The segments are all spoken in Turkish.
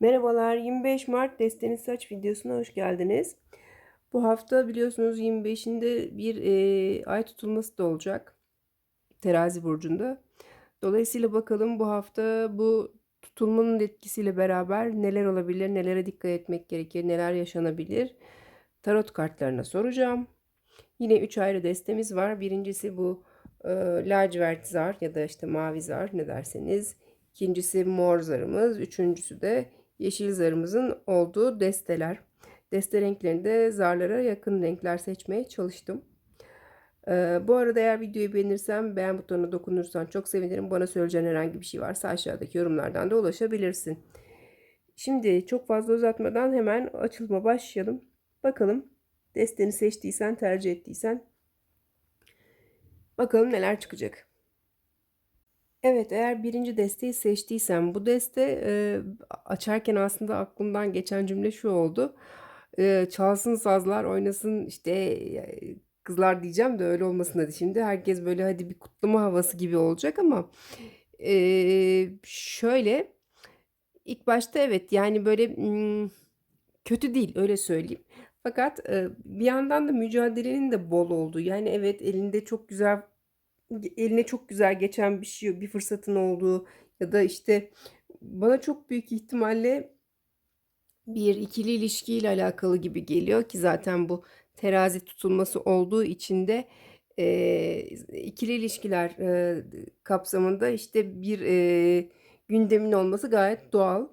Merhabalar, 25 Mart Desteni Saç videosuna hoş geldiniz. Bu hafta biliyorsunuz 25'inde bir e, ay tutulması da olacak. Terazi burcunda. Dolayısıyla bakalım bu hafta bu tutulmanın etkisiyle beraber neler olabilir, nelere dikkat etmek gerekir, neler yaşanabilir. Tarot kartlarına soracağım. Yine 3 ayrı destemiz var. Birincisi bu e, lacivert zar ya da işte mavi zar ne derseniz. İkincisi mor zarımız. Üçüncüsü de yeşil zarımızın olduğu desteler. Deste renklerinde zarlara yakın renkler seçmeye çalıştım. Ee, bu arada eğer videoyu beğenirsen beğen butonuna dokunursan çok sevinirim. Bana söyleyeceğin herhangi bir şey varsa aşağıdaki yorumlardan da ulaşabilirsin. Şimdi çok fazla uzatmadan hemen açılıma başlayalım. Bakalım desteni seçtiysen, tercih ettiysen bakalım neler çıkacak. Evet, eğer birinci desteği seçtiysen bu deste e, açarken aslında aklımdan geçen cümle şu oldu. E, çalsın sazlar, oynasın işte e, kızlar diyeceğim de öyle olmasın hadi şimdi. Herkes böyle hadi bir kutlama havası gibi olacak ama e, şöyle ilk başta evet yani böyle kötü değil öyle söyleyeyim. Fakat bir yandan da mücadelenin de bol olduğu yani evet elinde çok güzel eline çok güzel geçen bir şey bir fırsatın olduğu ya da işte bana çok büyük ihtimalle bir ikili ilişkiyle alakalı gibi geliyor ki zaten bu terazi tutulması olduğu için de e, ikili ilişkiler e, kapsamında işte bir e, gündemin olması gayet doğal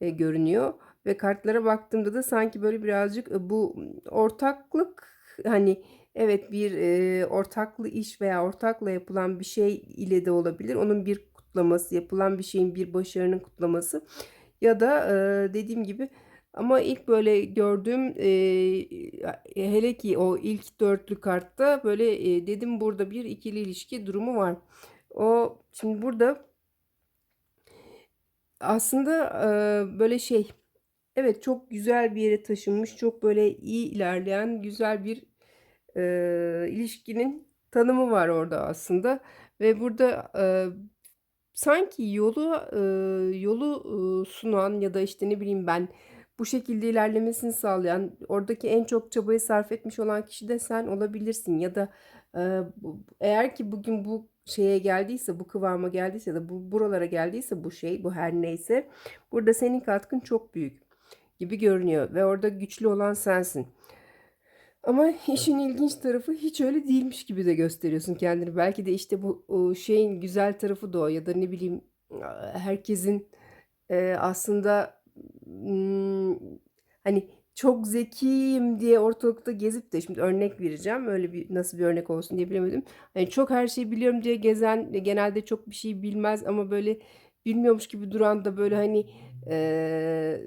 e, görünüyor. Ve kartlara baktığımda da sanki böyle birazcık bu ortaklık hani Evet bir e, ortaklı iş veya ortakla yapılan bir şey ile de olabilir. Onun bir kutlaması, yapılan bir şeyin bir başarının kutlaması ya da e, dediğim gibi ama ilk böyle gördüğüm e, hele ki o ilk dörtlü kartta böyle e, dedim burada bir ikili ilişki durumu var. O şimdi burada aslında e, böyle şey evet çok güzel bir yere taşınmış çok böyle iyi ilerleyen güzel bir e, ilişkinin tanımı var orada aslında ve burada e, sanki yolu e, yolu sunan ya da işte ne bileyim ben bu şekilde ilerlemesini sağlayan oradaki en çok çabayı sarf etmiş olan kişi de sen olabilirsin ya da e, eğer ki bugün bu şeye geldiyse bu kıvama geldiyse ya da bu buralara geldiyse bu şey bu her neyse burada senin katkın çok büyük gibi görünüyor ve orada güçlü olan sensin. Ama işin ilginç tarafı hiç öyle değilmiş gibi de gösteriyorsun kendini. Belki de işte bu o şeyin güzel tarafı da o ya da ne bileyim herkesin e, aslında hani çok zekiyim diye ortalıkta gezip de şimdi örnek vereceğim. Öyle bir nasıl bir örnek olsun diye bilemedim. Hani çok her şeyi biliyorum diye gezen genelde çok bir şey bilmez ama böyle bilmiyormuş gibi duran da böyle hani e,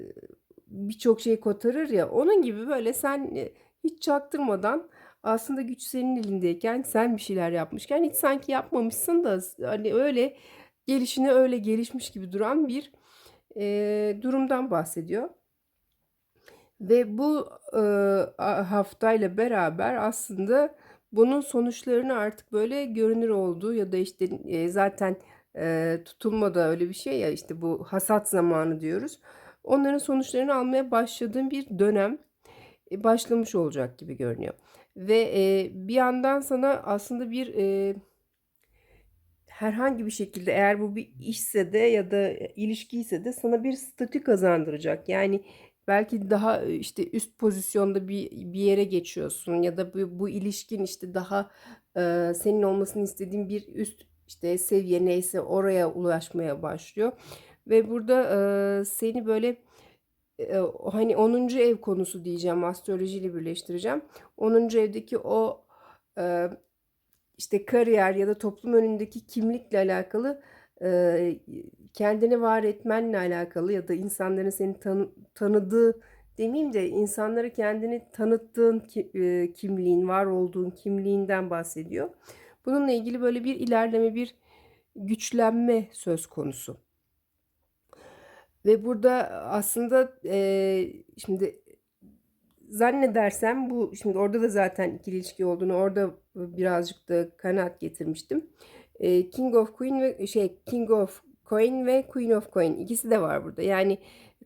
birçok şey kotarır ya. Onun gibi böyle sen hiç çaktırmadan aslında güç senin elindeyken sen bir şeyler yapmışken hiç sanki yapmamışsın da hani öyle gelişine öyle gelişmiş gibi duran bir e, durumdan bahsediyor. Ve bu e, haftayla beraber aslında bunun sonuçlarını artık böyle görünür olduğu ya da işte e, zaten e, tutulma da öyle bir şey ya işte bu hasat zamanı diyoruz. Onların sonuçlarını almaya başladığım bir dönem. E, başlamış olacak gibi görünüyor. Ve e, bir yandan sana aslında bir e, herhangi bir şekilde eğer bu bir işse de ya da ilişki ise de sana bir statü kazandıracak. Yani belki daha e, işte üst pozisyonda bir bir yere geçiyorsun ya da bu, bu ilişkin işte daha e, senin olmasını istediğin bir üst işte seviye neyse oraya ulaşmaya başlıyor. Ve burada e, seni böyle hani 10. ev konusu diyeceğim astrolojiyle birleştireceğim. 10. evdeki o işte kariyer ya da toplum önündeki kimlikle alakalı kendini var etmenle alakalı ya da insanların seni tanı, tanıdığı demeyeyim de insanlara kendini tanıttığın kimliğin, var olduğun kimliğinden bahsediyor. Bununla ilgili böyle bir ilerleme, bir güçlenme söz konusu. Ve burada aslında e, şimdi zannedersem bu şimdi orada da zaten ikili ilişki olduğunu orada birazcık da kanaat getirmiştim. E, King of Queen ve şey King of Coin ve Queen of Coin ikisi de var burada. Yani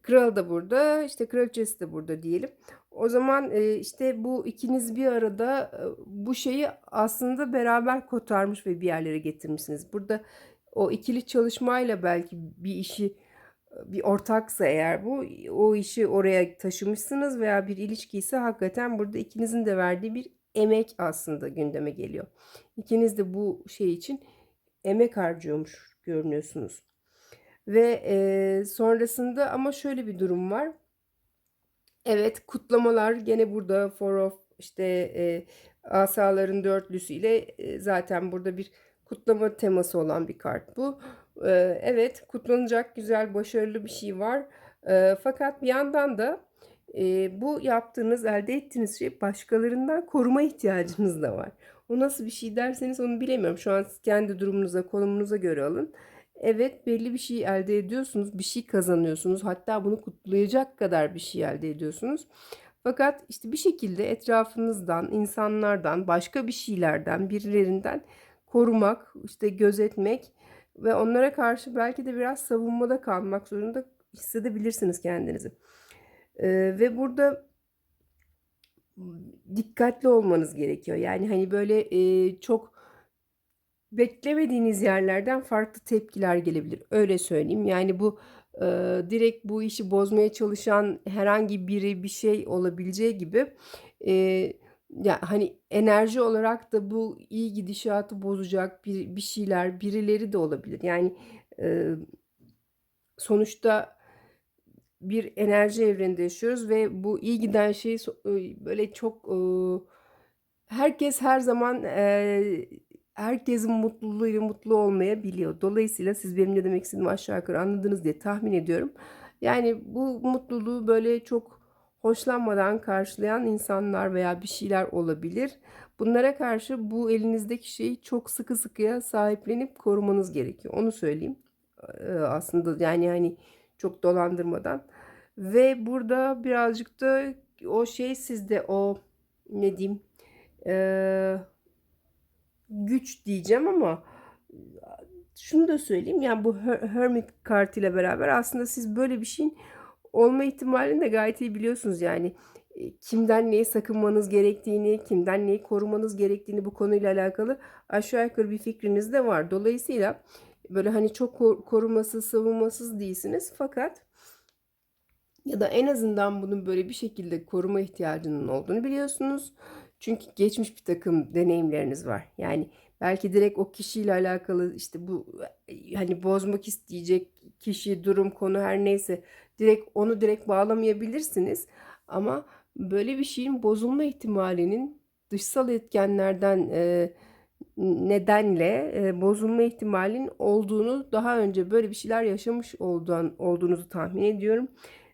Kral da burada, işte kraliçesi de burada diyelim. O zaman e, işte bu ikiniz bir arada e, bu şeyi aslında beraber kotarmış ve bir yerlere getirmişsiniz. Burada o ikili çalışmayla belki bir işi bir ortaksa eğer bu o işi oraya taşımışsınız veya bir ilişki ise hakikaten burada ikinizin de verdiği bir emek aslında gündeme geliyor. İkiniz de bu şey için emek harcıyormuş görünüyorsunuz. Ve e, sonrasında ama şöyle bir durum var. Evet kutlamalar gene burada Four of işte e, asaların dörtlüsüyle e, zaten burada bir kutlama teması olan bir kart bu. E, evet kutlanacak güzel başarılı bir şey var. E, fakat bir yandan da e, bu yaptığınız elde ettiğiniz şey başkalarından koruma ihtiyacınız da var. O nasıl bir şey derseniz onu bilemiyorum. Şu an siz kendi durumunuza konumunuza göre alın. Evet belli bir şey elde ediyorsunuz, bir şey kazanıyorsunuz. Hatta bunu kutlayacak kadar bir şey elde ediyorsunuz. Fakat işte bir şekilde etrafınızdan, insanlardan, başka bir şeylerden, birilerinden korumak, işte gözetmek ve onlara karşı belki de biraz savunmada kalmak zorunda hissedebilirsiniz kendinizi. Ee, ve burada dikkatli olmanız gerekiyor. Yani hani böyle e, çok beklemediğiniz yerlerden farklı tepkiler gelebilir. Öyle söyleyeyim. Yani bu e, direkt bu işi bozmaya çalışan herhangi biri bir şey olabileceği gibi e, ya hani enerji olarak da bu iyi gidişatı bozacak bir, bir şeyler birileri de olabilir. Yani e, sonuçta bir enerji evreninde yaşıyoruz ve bu iyi giden şey böyle çok e, herkes her zaman e, herkesin mutluluğuyla mutlu olmayabiliyor. Dolayısıyla siz benim ne demek istediğimi aşağı yukarı anladınız diye tahmin ediyorum. Yani bu mutluluğu böyle çok hoşlanmadan karşılayan insanlar veya bir şeyler olabilir. Bunlara karşı bu elinizdeki şeyi çok sıkı sıkıya sahiplenip korumanız gerekiyor. Onu söyleyeyim. Ee, aslında yani hani çok dolandırmadan. Ve burada birazcık da o şey sizde o ne diyeyim eee güç diyeceğim ama şunu da söyleyeyim yani bu Hermit kartıyla beraber aslında siz böyle bir şeyin olma ihtimalini de gayet iyi biliyorsunuz yani e, kimden neyi sakınmanız gerektiğini, kimden neyi korumanız gerektiğini bu konuyla alakalı aşağı yukarı bir fikriniz de var. Dolayısıyla böyle hani çok korumasız, savunmasız değilsiniz fakat ya da en azından bunun böyle bir şekilde koruma ihtiyacının olduğunu biliyorsunuz. Çünkü geçmiş bir takım deneyimleriniz var. Yani belki direkt o kişiyle alakalı işte bu hani bozmak isteyecek kişi, durum, konu her neyse direkt onu direkt bağlamayabilirsiniz. Ama böyle bir şeyin bozulma ihtimalinin dışsal etkenlerden e, nedenle e, bozulma ihtimalinin olduğunu daha önce böyle bir şeyler yaşamış olduğun, olduğunuzu tahmin ediyorum.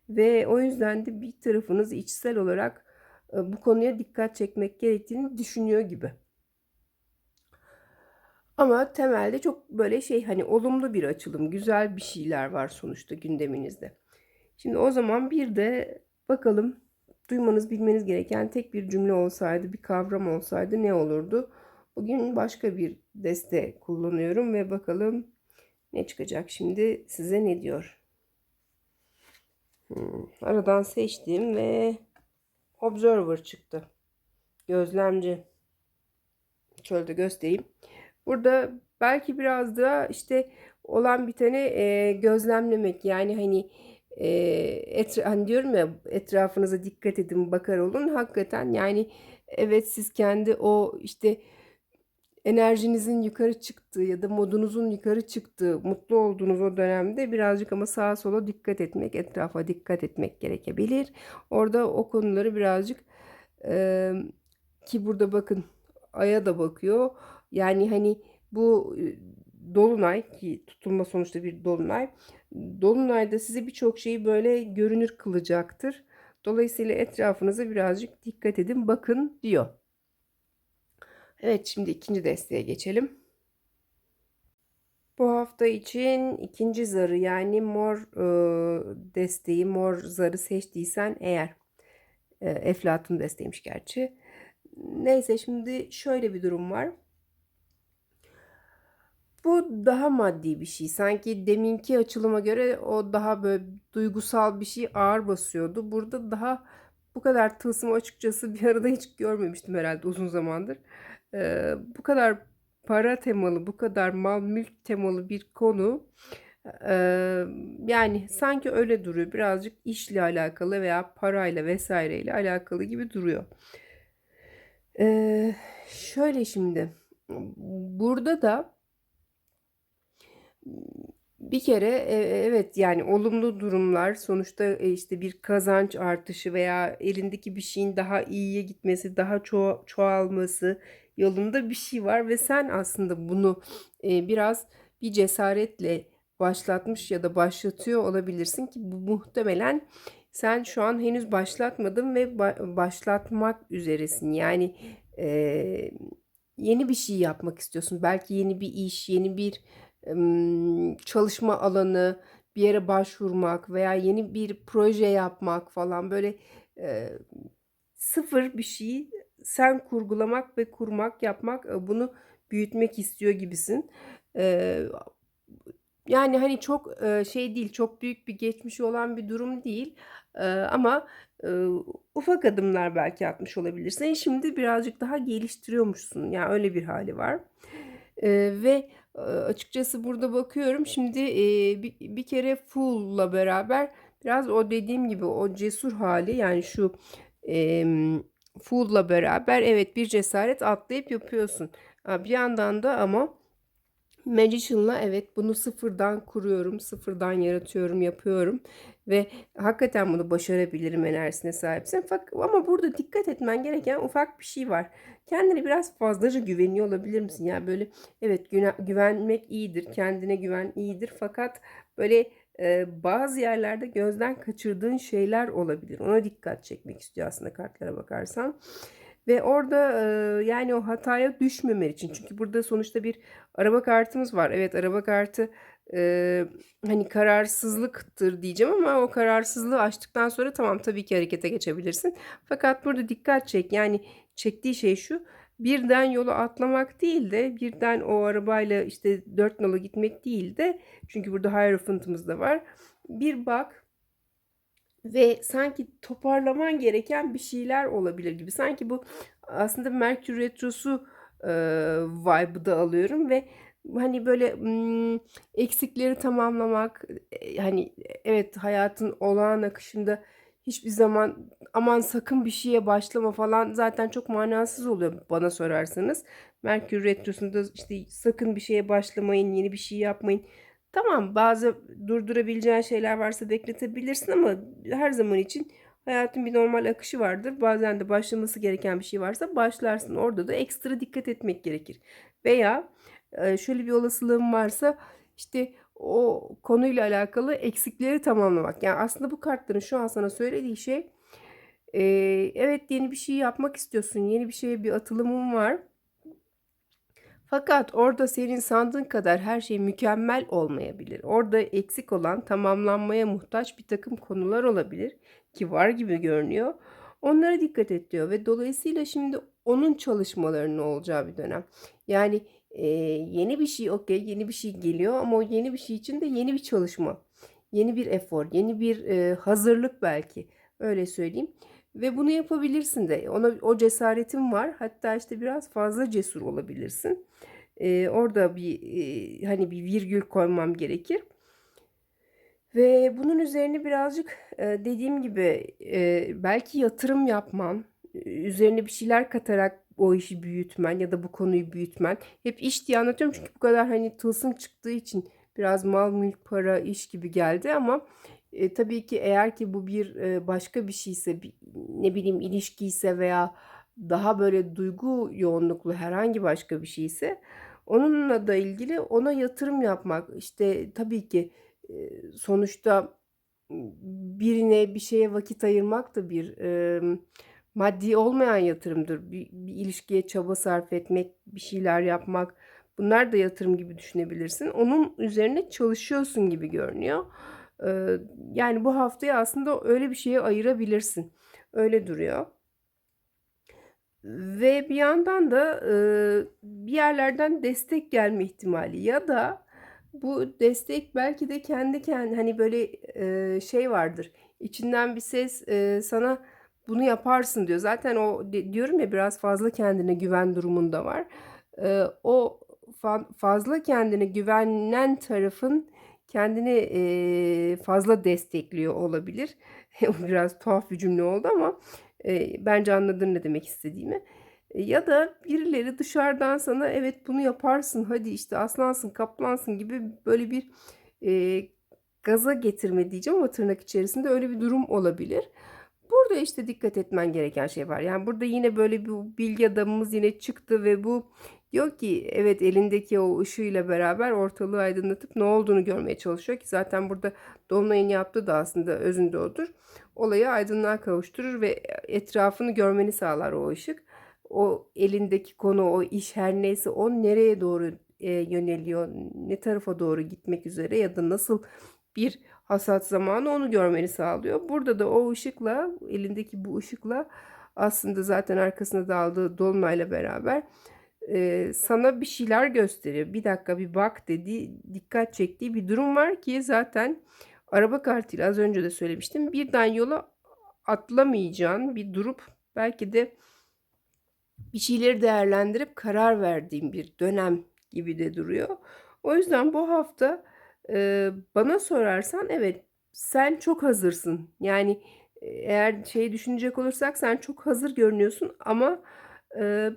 Ve o yüzden de bir tarafınız içsel olarak e, bu konuya dikkat çekmek gerektiğini düşünüyor gibi. Ama temelde çok böyle şey hani olumlu bir açılım, güzel bir şeyler var sonuçta gündeminizde. Şimdi o zaman bir de bakalım duymanız bilmeniz gereken tek bir cümle olsaydı, bir kavram olsaydı ne olurdu? Bugün başka bir deste kullanıyorum ve bakalım ne çıkacak şimdi size ne diyor? Hmm, aradan seçtim ve Observer çıktı. Gözlemci. Şöyle de göstereyim. Burada belki biraz da işte olan biteni e, gözlemlemek yani hani e, etra hani diyorum ya etrafınıza dikkat edin bakar olun hakikaten yani evet siz kendi o işte enerjinizin yukarı çıktığı ya da modunuzun yukarı çıktığı, mutlu olduğunuz o dönemde birazcık ama sağa sola dikkat etmek, etrafa dikkat etmek gerekebilir. Orada o konuları birazcık e, ki burada bakın aya da bakıyor. Yani hani bu dolunay ki tutulma sonuçta bir dolunay. Dolunayda size birçok şeyi böyle görünür kılacaktır. Dolayısıyla etrafınıza birazcık dikkat edin, bakın diyor. Evet şimdi ikinci desteğe geçelim. Bu hafta için ikinci zarı yani mor e, desteği, mor zarı seçtiysen eğer e, Eflatun desteğiymiş gerçi. Neyse şimdi şöyle bir durum var. Bu daha maddi bir şey. Sanki deminki açılıma göre o daha böyle duygusal bir şey ağır basıyordu. Burada daha bu kadar tılsımı açıkçası bir arada hiç görmemiştim herhalde uzun zamandır. Ee, bu kadar para temalı, bu kadar mal mülk temalı bir konu ee, yani sanki öyle duruyor. Birazcık işle alakalı veya parayla vesaireyle alakalı gibi duruyor. Ee, şöyle şimdi burada da bir kere e, evet yani olumlu durumlar sonuçta e, işte bir kazanç artışı veya elindeki bir şeyin daha iyiye gitmesi, daha ço çoğalması yolunda bir şey var ve sen aslında bunu e, biraz bir cesaretle başlatmış ya da başlatıyor olabilirsin ki bu muhtemelen sen şu an henüz başlatmadın ve ba- başlatmak üzeresin. Yani e, yeni bir şey yapmak istiyorsun. Belki yeni bir iş, yeni bir çalışma alanı, bir yere başvurmak veya yeni bir proje yapmak falan böyle e, sıfır bir şeyi sen kurgulamak ve kurmak, yapmak, bunu büyütmek istiyor gibisin. E, yani hani çok e, şey değil, çok büyük bir geçmişi olan bir durum değil. E, ama e, ufak adımlar belki atmış olabilirsin. Şimdi birazcık daha geliştiriyormuşsun. Yani öyle bir hali var. E, ve açıkçası burada bakıyorum. Şimdi e, bir, bir kere Full'la beraber biraz o dediğim gibi o cesur hali yani şu e, Full'la beraber evet bir cesaret atlayıp yapıyorsun. Bir yandan da ama Magician'la evet bunu sıfırdan kuruyorum, sıfırdan yaratıyorum, yapıyorum ve hakikaten bunu başarabilirim enerjisine sahipsin. Ama burada dikkat etmen gereken ufak bir şey var. Kendine biraz fazlaca güveniyor olabilir misin? Yani böyle evet güvenmek iyidir, kendine güven iyidir fakat böyle e, bazı yerlerde gözden kaçırdığın şeyler olabilir. Ona dikkat çekmek istiyor aslında kartlara bakarsan. Ve orada e, yani o hataya düşmemen için. Çünkü burada sonuçta bir araba kartımız var. Evet araba kartı e, hani kararsızlıktır diyeceğim ama o kararsızlığı açtıktan sonra tamam tabii ki harekete geçebilirsin. Fakat burada dikkat çek. Yani çektiği şey şu. Birden yolu atlamak değil de birden o arabayla işte dört nala gitmek değil de çünkü burada Hierophant'ımız da var. Bir bak ve sanki toparlaman gereken bir şeyler olabilir gibi. Sanki bu aslında Merkür Retrosu e, vibe'ı da alıyorum ve hani böyle mm, eksikleri tamamlamak e, hani evet hayatın olağan akışında hiçbir zaman aman sakın bir şeye başlama falan zaten çok manasız oluyor bana sorarsanız. Merkür Retrosu'nda işte sakın bir şeye başlamayın, yeni bir şey yapmayın. Tamam bazı durdurabileceğin şeyler varsa bekletebilirsin ama her zaman için hayatın bir normal akışı vardır. Bazen de başlaması gereken bir şey varsa başlarsın. Orada da ekstra dikkat etmek gerekir. Veya e, şöyle bir olasılığım varsa işte o konuyla alakalı eksikleri tamamlamak. Yani aslında bu kartların şu an sana söylediği şey e, evet yeni bir şey yapmak istiyorsun. Yeni bir şeye bir atılımın var. Fakat orada senin sandığın kadar her şey mükemmel olmayabilir. Orada eksik olan, tamamlanmaya muhtaç bir takım konular olabilir ki var gibi görünüyor. Onlara dikkat et diyor ve dolayısıyla şimdi onun çalışmalarının olacağı bir dönem. Yani e, yeni bir şey okey, yeni bir şey geliyor ama o yeni bir şey için de yeni bir çalışma, yeni bir efor, yeni bir e, hazırlık belki öyle söyleyeyim. Ve bunu yapabilirsin de. Ona o cesaretin var. Hatta işte biraz fazla cesur olabilirsin. Ee, orada bir e, hani bir virgül koymam gerekir. Ve bunun üzerine birazcık e, dediğim gibi e, belki yatırım yapman, üzerine bir şeyler katarak o işi büyütmen ya da bu konuyu büyütmen. Hep iş diye anlatıyorum çünkü bu kadar hani tılsım çıktığı için biraz mal mülk para iş gibi geldi ama e, tabii ki eğer ki bu bir e, başka bir şeyse bir, ne bileyim ilişkiyse veya daha böyle duygu yoğunluklu herhangi başka bir şeyse onunla da ilgili ona yatırım yapmak işte tabii ki e, sonuçta birine bir şeye vakit ayırmak da bir e, maddi olmayan yatırımdır. Bir, bir ilişkiye çaba sarf etmek, bir şeyler yapmak bunlar da yatırım gibi düşünebilirsin. Onun üzerine çalışıyorsun gibi görünüyor. Yani bu haftayı aslında öyle bir şeye ayırabilirsin. Öyle duruyor. Ve bir yandan da, bir yerlerden destek gelme ihtimali ya da bu destek belki de kendi ken hani, böyle, şey vardır, içinden bir ses, sana "Bunu yaparsın." diyor. Zaten o di diyorum ya biraz fazla kendine güven durumunda var. O fa fazla kendine güvenen tarafın kendini, eee, fazla destekliyor olabilir. Biraz tuhaf bir cümle oldu ama, eee, bence anladın ne demek istediğimi. Eee, ya da birileri dışarıdan sana "Evet, bunu yaparsın, hadi, işte, aslansın, kaplansın." gibi böyle bir, eee, gaza getirme diyeceğim ama tırnak içerisinde öyle bir durum olabilir. Burada, işte, dikkat etmen gereken şey var. Yani, burada yine böyle bu bilgi adamımız yine çıktı ve bu diyor ki evet, elindeki o ışığıyla beraber ortalığı aydınlatıp ne olduğunu görmeye çalışıyor ki zaten burada dolunayın yaptığı da aslında özünde odur. Olayı aydınlığa kavuşturur ve etrafını görmeni sağlar o ışık. O elindeki konu, o iş her neyse o nereye doğru, eee, yöneliyor, ne tarafa doğru gitmek üzere ya da nasıl bir hasat zamanı onu görmeni sağlıyor. Burada da o ışıkla, elindeki bu ışıkla aslında zaten arkasına da aldığı dolunayla beraber, eee, sana bir şeyler gösteriyor. "Bir dakika, bir bak." dediği, dikkat çektiği bir durum var ki zaten araba kartıyla az önce de söylemiştim, birden yola atlamayacağın bir durup belki de bir şeyleri değerlendirip karar verdiğin bir dönem gibi de duruyor. O yüzden bu hafta, eee, bana sorarsan evet, sen çok hazırsın. Yani, eğer şeyi düşünecek olursak sen çok hazır görünüyorsun ama,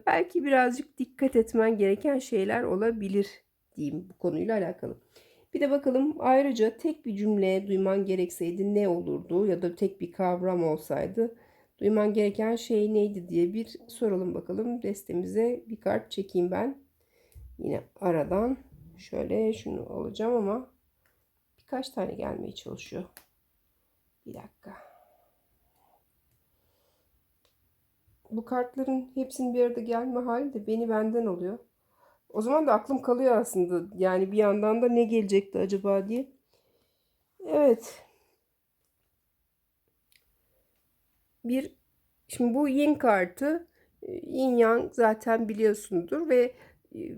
belki birazcık dikkat etmen gereken şeyler olabilir diyeyim bu konuyla alakalı. Bir de bakalım ayrıca tek bir cümle duyman gerekseydi ne olurdu ya da tek bir kavram olsaydı duyman gereken şey neydi diye bir soralım bakalım. Destemize bir kart çekeyim ben. Yine aradan şöyle şunu alacağım ama birkaç tane gelmeye çalışıyor. Bir dakika. Bu kartların hepsinin bir arada gelme hali de beni benden oluyor. O zaman da aklım kalıyor aslında. Yani bir yandan da ne gelecekti acaba diye. Evet. Bir şimdi bu Yin kartı, Yin Yang zaten biliyorsundur ve,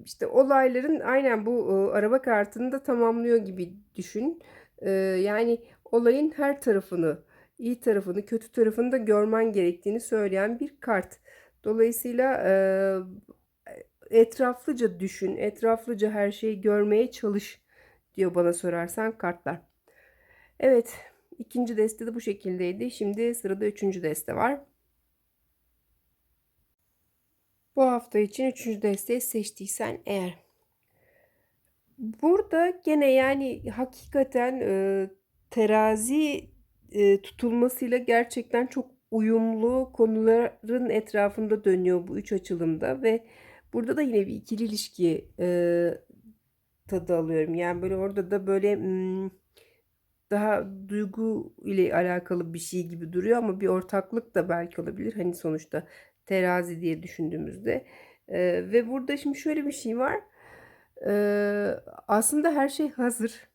işte, olayların aynen bu, ııı, araba kartını da tamamlıyor gibi düşün. Yani olayın her tarafını, iyi tarafını, kötü tarafını da görmen gerektiğini söyleyen bir kart. Dolayısıyla, eee, etraflıca düşün, etraflıca her şeyi görmeye çalış diyor bana sorarsan kartlar. Evet, ikinci deste de bu şekildeydi. Şimdi sırada üçüncü deste var. Bu hafta için üçüncü desteği seçtiysen eğer. Burada gene yani hakikaten, eee, terazi, eee, tutulmasıyla gerçekten çok uyumlu konuların etrafında dönüyor bu 3 açılımda ve burada da yine bir ikili ilişki, eee, tadı alıyorum. Yani, böyle, orada da, böyle, ımm, daha duygu ile alakalı bir şey gibi duruyor ama bir ortaklık da belki olabilir. Hani, sonuçta terazi diye düşündüğümüzde. Eee, ve burada şimdi şöyle bir şey var. Eee, aslında her şey hazır.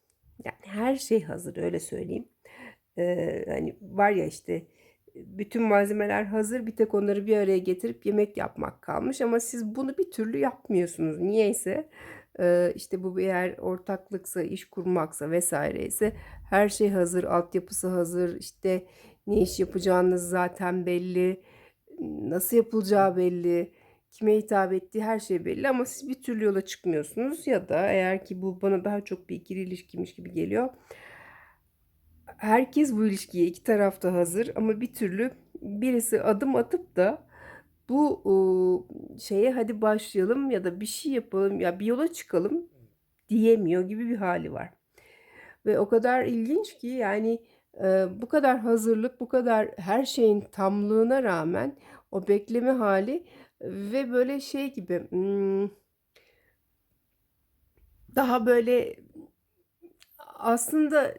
Yani her şey hazır öyle söyleyeyim. Hani, var ya, işte, bütün malzemeler hazır, bir tek onları bir araya getirip yemek yapmak kalmış ama siz bunu bir türlü yapmıyorsunuz niyeyse. Eee, işte, bu eğer ortaklıksa, iş kurmaksa vs.'yse her şey hazır, altyapısı hazır, işte, ne iş yapacağınız zaten belli, nasıl yapılacağı belli, kime hitap ettiği her şey belli ama siz bir türlü yola çıkmıyorsunuz ya da eğer ki bu bana daha çok bir ikili ilişkiymiş gibi geliyor. Herkes bu ilişkiye iki taraf da hazır ama bir türlü birisi adım atıp da bu, uuu, şeye hadi başlayalım ya da bir şey yapalım, ya bir yola çıkalım diyemiyor gibi bir hâli var. Ve o kadar ilginç ki yani, eee, bu kadar hazırlık, bu kadar her şeyin tamlığına rağmen o bekleme hâli ve böyle şey gibi, ımm daha böyle aslında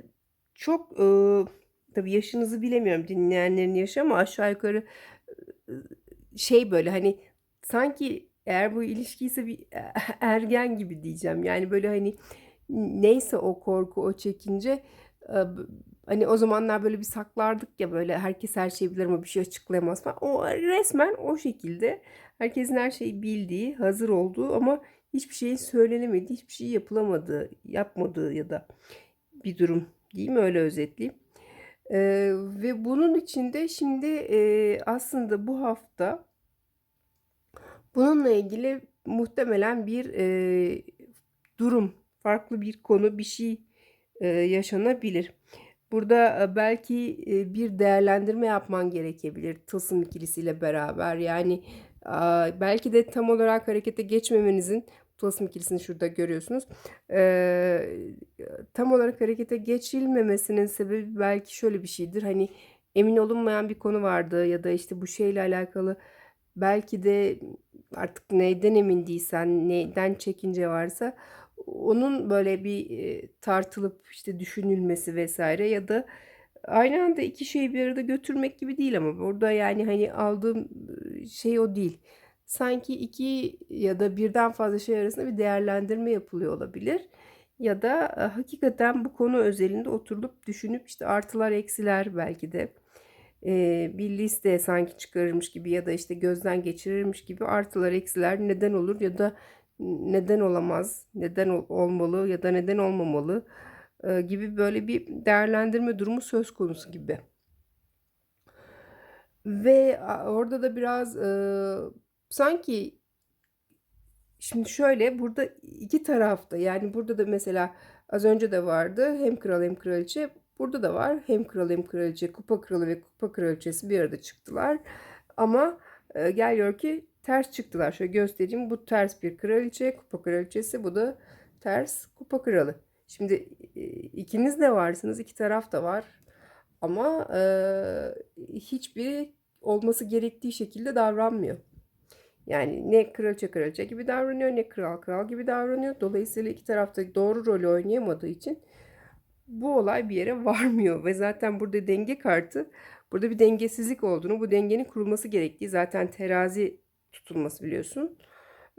çok, ııı, tabii yaşınızı bilemiyorum dinleyenlerin yaşı ama aşağı yukarı, şey böyle, hani, sanki eğer bu ilişkiyse bir e ergen gibi diyeceğim. Yani, böyle, hani, neyse o korku, o çekince, Hani o zamanlar böyle bir saklardık ya böyle herkes her şeyi bilir ama bir şey açıklayamaz falan. O resmen o şekilde herkesin her şeyi bildiği, hazır olduğu ama hiçbir şeyin söylenemediği, hiçbir şey yapılamadığı, yapmadığı ya da bir durum mi? Öyle özetleyeyim. Ee, ve bunun içinde şimdi e, aslında bu hafta bununla ilgili muhtemelen bir e, durum, farklı bir konu, bir şey e, yaşanabilir. Burada e, belki e, bir değerlendirme yapman gerekebilir tılsım ikilisiyle beraber. Yani belki de tam olarak harekete geçmemenizin tılsım ikilisini şurada görüyorsunuz. E, tam olarak harekete geçilmemesinin sebebi belki şöyle bir şeydir. Hani emin olunmayan bir konu vardı ya da işte bu şeyle alakalı belki de artık neyden emin değilsen, neyden çekince varsa onun böyle bir tartılıp işte düşünülmesi vesaire ya da aynı anda iki şeyi bir arada götürmek gibi değil ama burada yani hani aldığım şey o değil. Sanki iki ya da birden fazla şey arasında bir değerlendirme yapılıyor olabilir. Ya da hakikaten bu konu özelinde oturup düşünüp işte artılar eksiler belki de bir liste sanki çıkarırmış gibi ya da işte gözden geçirirmiş gibi artılar eksiler neden olur ya da neden olamaz, neden olmalı ya da neden olmamalı gibi böyle bir değerlendirme durumu söz konusu gibi. Ve orada da biraz sanki şimdi şöyle burada iki tarafta yani burada da mesela az önce de vardı hem kral hem kraliçe burada da var hem kral hem kraliçe kupa kralı ve kupa kraliçesi bir arada çıktılar ama e, gel gör ki ters çıktılar. Şöyle göstereyim. Bu ters bir kraliçe, kupa kraliçesi. Bu da ters kupa kralı. Şimdi e, ikiniz de varsınız. iki taraf da var. Ama e, hiçbiri olması gerektiği şekilde davranmıyor. Yani ne kraliçe kraliçe gibi davranıyor ne kral kral gibi davranıyor. Dolayısıyla iki tarafta doğru rolü oynayamadığı için bu olay bir yere varmıyor. Ve zaten burada denge kartı burada bir dengesizlik olduğunu, bu dengenin kurulması gerektiği zaten terazi tutulması biliyorsun.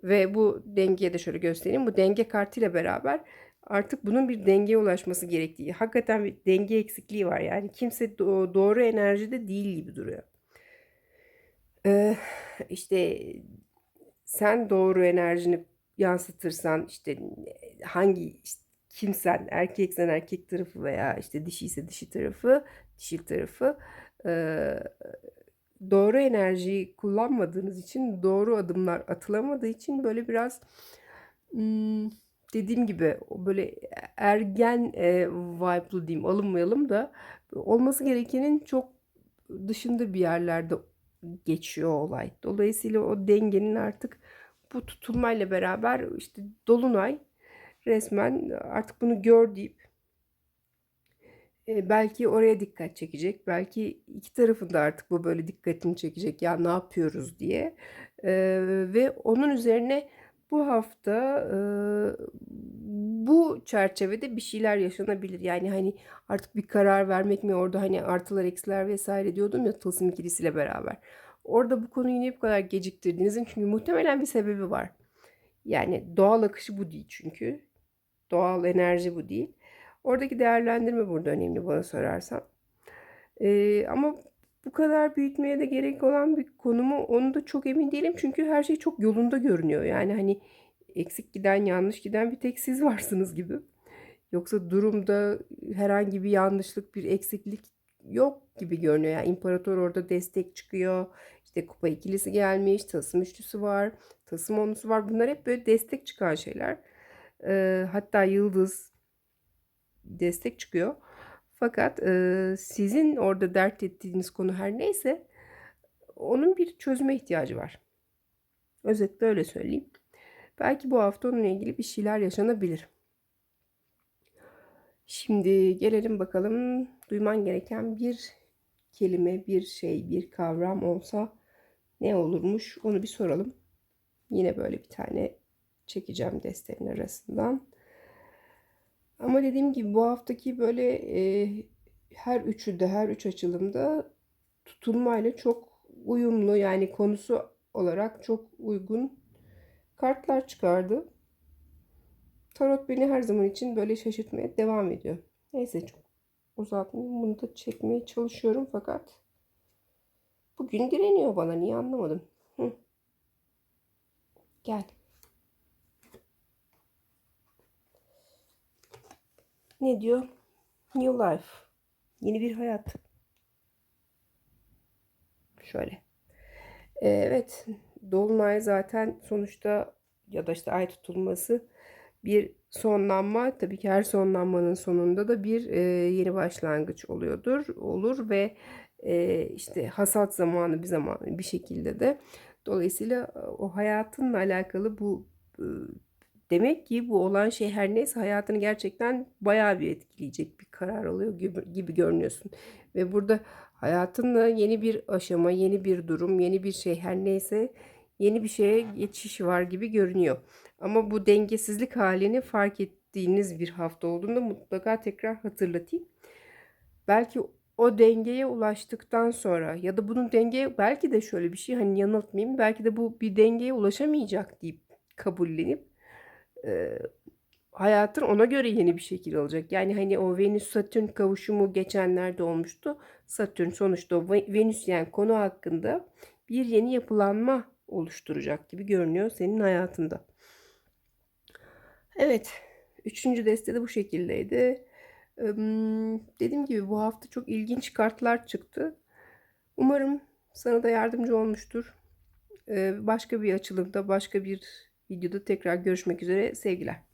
Ve bu dengeye de şöyle göstereyim. Bu denge kartıyla beraber artık bunun bir dengeye ulaşması gerektiği. Hakikaten bir denge eksikliği var. Yani kimse doğru enerjide değil gibi duruyor. Ee, işte sen doğru enerjini yansıtırsan işte hangi işte kimsen erkeksen erkek tarafı veya işte dişi ise dişi tarafı dişil tarafı e, doğru enerjiyi kullanmadığınız için doğru adımlar atılamadığı için böyle biraz hmm, dediğim gibi böyle ergen e, vibe'lı diyeyim alınmayalım da olması gerekenin çok dışında bir yerlerde geçiyor olay. Dolayısıyla o dengenin artık bu tutulmayla beraber işte dolunay resmen artık bunu gör deyip belki oraya dikkat çekecek. Belki iki tarafın da artık bu böyle dikkatini çekecek. Ya ne yapıyoruz diye. ve onun üzerine bu hafta bu çerçevede bir şeyler yaşanabilir. Yani hani artık bir karar vermek mi orada hani artılar eksiler vesaire diyordum ya tılsım ikilisiyle beraber. Orada bu konuyu niye bu kadar geciktirdiğinizin çünkü muhtemelen bir sebebi var. Yani doğal akışı bu değil çünkü. Doğal enerji bu değil. Oradaki değerlendirme burada önemli bana sorarsan. Ee, ama bu kadar büyütmeye de gerek olan bir konumu onu da çok emin değilim. Çünkü her şey çok yolunda görünüyor. Yani hani eksik giden yanlış giden bir tek siz varsınız gibi. Yoksa durumda herhangi bir yanlışlık bir eksiklik yok gibi görünüyor. Yani imparator orada destek çıkıyor. İşte kupa ikilisi gelmiş. Tasım üçlüsü var. Tasım onlusu var. Bunlar hep böyle destek çıkan şeyler. Ee, hatta yıldız destek çıkıyor. Fakat e, sizin orada dert ettiğiniz konu her neyse onun bir çözüme ihtiyacı var. Özetle öyle söyleyeyim. Belki bu hafta onunla ilgili bir şeyler yaşanabilir. Şimdi gelelim bakalım duyman gereken bir kelime, bir şey, bir kavram olsa ne olurmuş onu bir soralım. Yine böyle bir tane çekeceğim desteğin arasından. Ama dediğim gibi bu haftaki böyle e, her üçü de her üç açılımda tutulmayla çok uyumlu yani konusu olarak çok uygun kartlar çıkardı. Tarot beni her zaman için böyle şaşırtmaya devam ediyor. Neyse çok uzatmayayım. Bunu da çekmeye çalışıyorum fakat bugün direniyor bana. Niye anlamadım. Hı. Gel. Ne diyor? New life. Yeni bir hayat. Şöyle. Ee, Evet. Dolunay zaten sonuçta ya da işte ay tutulması bir sonlanma. Tabii ki her sonlanmanın sonunda da bir e, yeni başlangıç oluyordur. Olur ve e, işte hasat zamanı bir zaman bir şekilde de. Dolayısıyla e, o hayatınla alakalı bu e, demek ki bu olan şey her neyse hayatını gerçekten bayağı bir etkileyecek bir karar alıyor gibi, gibi görünüyorsun. Ve burada hayatınla yeni bir aşama, yeni bir durum, yeni bir şey her neyse yeni bir şeye geçiş var gibi görünüyor. Ama bu dengesizlik halini fark ettiğiniz bir hafta olduğunda mutlaka tekrar hatırlatayım. Belki o dengeye ulaştıktan sonra ya da bunun dengeye belki de şöyle bir şey hani yanıltmayayım belki de bu bir dengeye ulaşamayacak deyip kabullenip e, hayatın ona göre yeni bir şekil alacak. Yani hani o Venüs Satürn kavuşumu geçenlerde olmuştu. Satürn sonuçta Venüs yani konu hakkında bir yeni yapılanma oluşturacak gibi görünüyor senin hayatında. Evet, üçüncü deste de bu şekildeydi. Dediğim gibi bu hafta çok ilginç kartlar çıktı. Umarım sana da yardımcı olmuştur. Başka bir açılımda, başka bir videoda tekrar görüşmek üzere. Sevgiler.